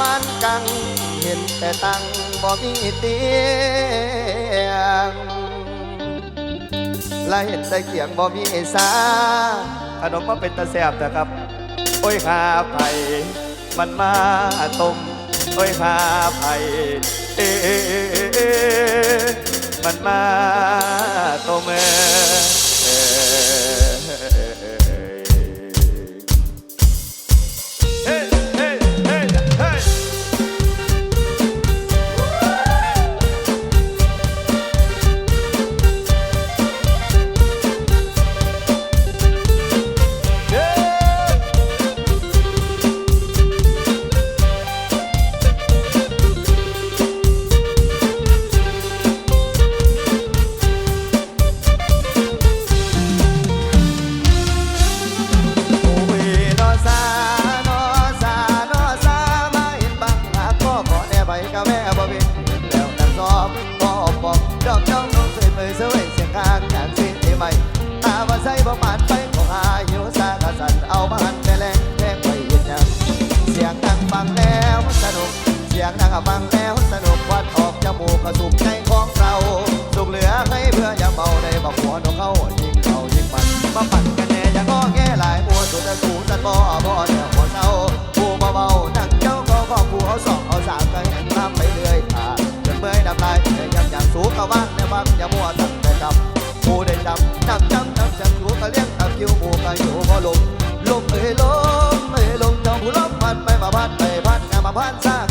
มันกัง เห็นแต่ตังบ่มีเตียงและเห็นแต่เขียงบ่มีสาขนมมาเป็นตะแสบนะครับ โอ้ยขาไผ่มันมาต้มโอ้ยขาไผ่เอมันมาต้มเอ i'm avanza.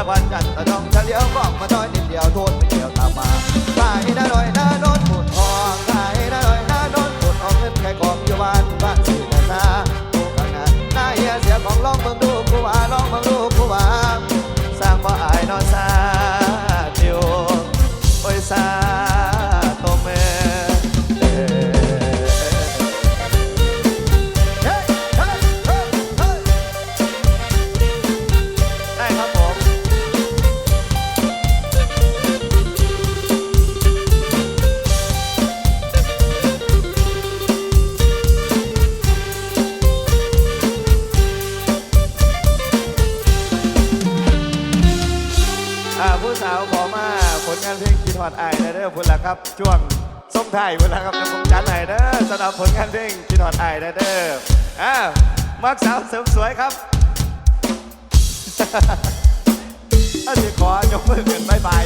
สัวันจันทร์ต้องจะเลี้ยวกล้องมาน้อยนิดเดียวโทษ งคิดอดไอเด้อพุ่นละครับ ช่วงส้มไทยพุ่นละครับจะผมจันให้เด้อสำหรับผลงานเพลงกีดฮอดไอเด้ออ้าวมักสาวเสริมสวยครับถ้าจะขอยกมือเกินบายบาย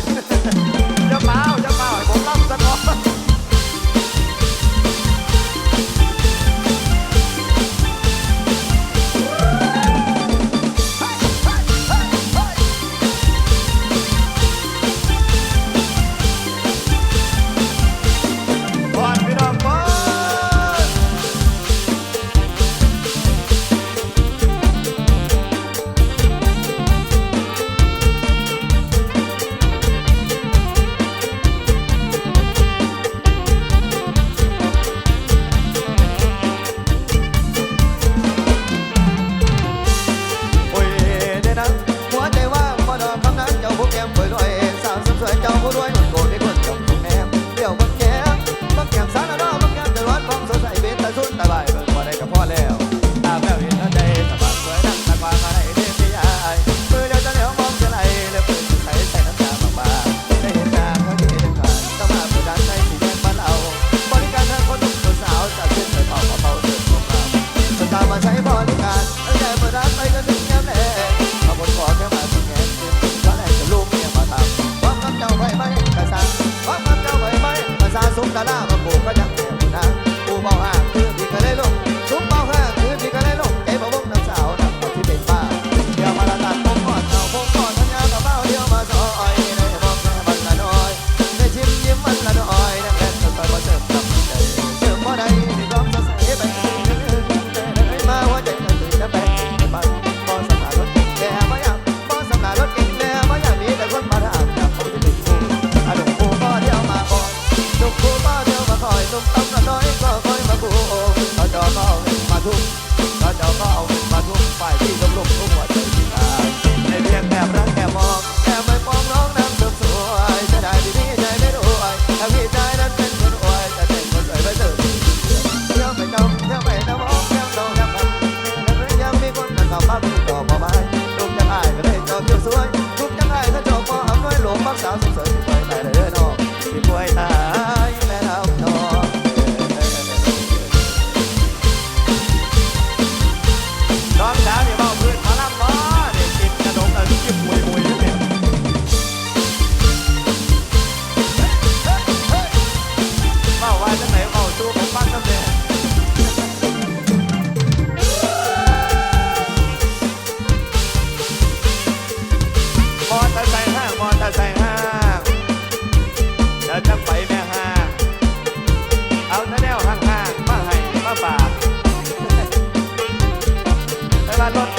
จะเมาจะเมาให้ผมรับสนอง valor